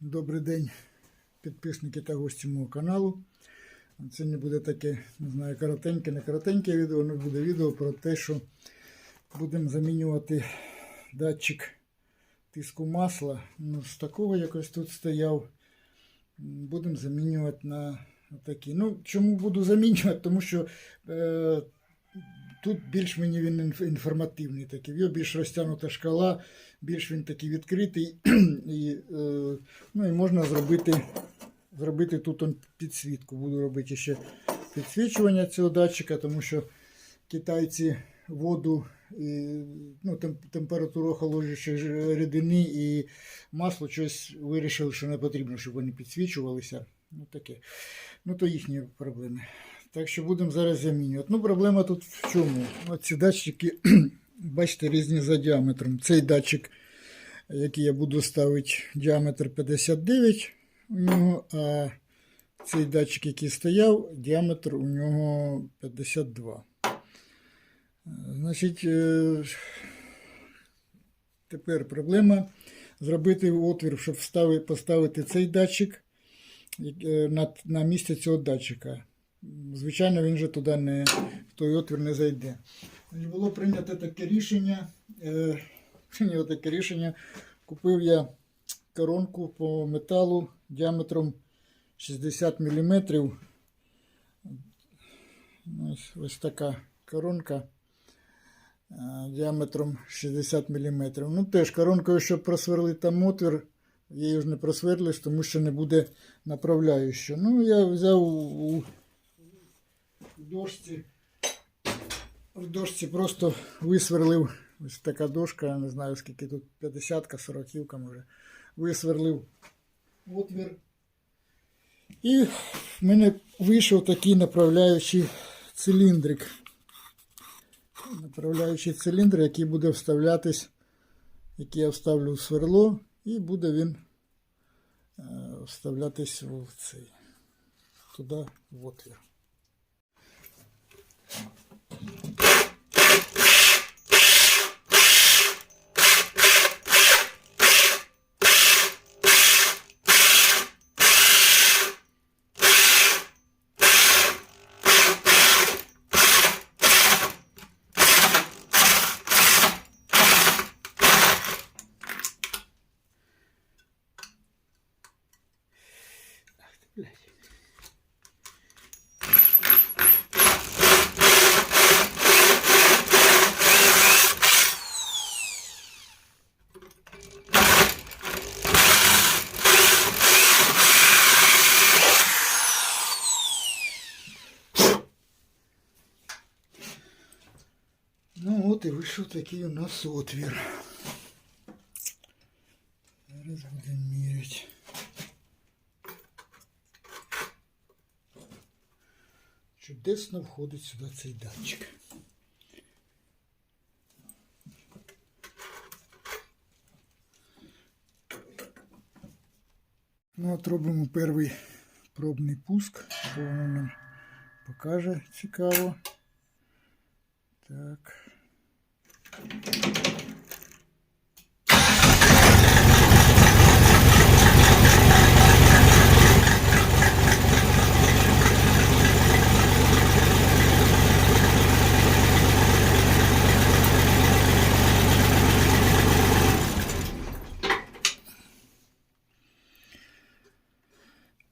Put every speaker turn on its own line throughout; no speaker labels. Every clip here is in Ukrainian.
Добрий день, підписники та гості мого каналу. Сьогодні буде таке, не знаю, коротеньке, не коротеньке відео, але буде відео про те, що будемо замінювати датчик тиску масла. Ну, з такого якось тут стояв. Будемо замінювати на такий. Ну, чому буду замінювати? Тому що е, тут більш мені він інформативний такий. В його більш розтягнута шкала, більш він такий відкритий. і, е, ну, і можна зробити, зробити тут он підсвітку. Буду робити ще підсвічування цього датчика, тому що китайці воду, і, ну, тем, температуру охолоджуючої рідини і масло щось вирішили, що не потрібно, щоб вони підсвічувалися. Ну, таке. Ну, то їхні проблеми. Так що будемо зараз замінювати. Ну, проблема тут в чому? Оці датчики, бачите, різні за діаметром. Цей датчик, який я буду ставити, діаметр 59 у нього, а цей датчик, який стояв, діаметр у нього 52. Е, Значить, е, тепер проблема зробити отвір, щоб поставити цей датчик е, на, на місце цього датчика. Звичайно, він же туди не, в той отвір не зайде. Було прийнято таке рішення. Е, прийнято таке рішення. Купив я коронку по металу діаметром 60 мм. Ось, ось така коронка е, діаметром 60 мм. Ну теж коронкою, щоб просверлити там отвір, її ж не просверлиш, тому що не буде направляючого. Ну, я взяв у в дошці. В дошці просто висверлив ось така дошка, я не знаю скільки тут 50-ка, 40-ка може. Висверлив отвір. І в мене вийшов такий направляючий циліндрик. Направляючий циліндр, який буде вставлятись, який я вставлю в сверло, і буде він е, вставлятись в цей, туди в отвір. Ну от і вийшов такий у нас отвір. Зараз Чудесно входить сюди цей датчик. Ну, от робимо перший пробний пуск, що воно нам покаже цікаво. Так.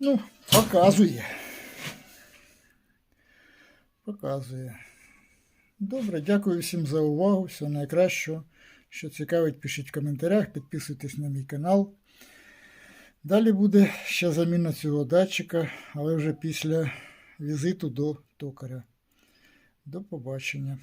Ну, показує. Показує. Добре, дякую всім за увагу. Всього найкращого. Що цікавить, пишіть в коментарях, підписуйтесь на мій канал. Далі буде ще заміна цього датчика, але вже після візиту до токаря. До побачення.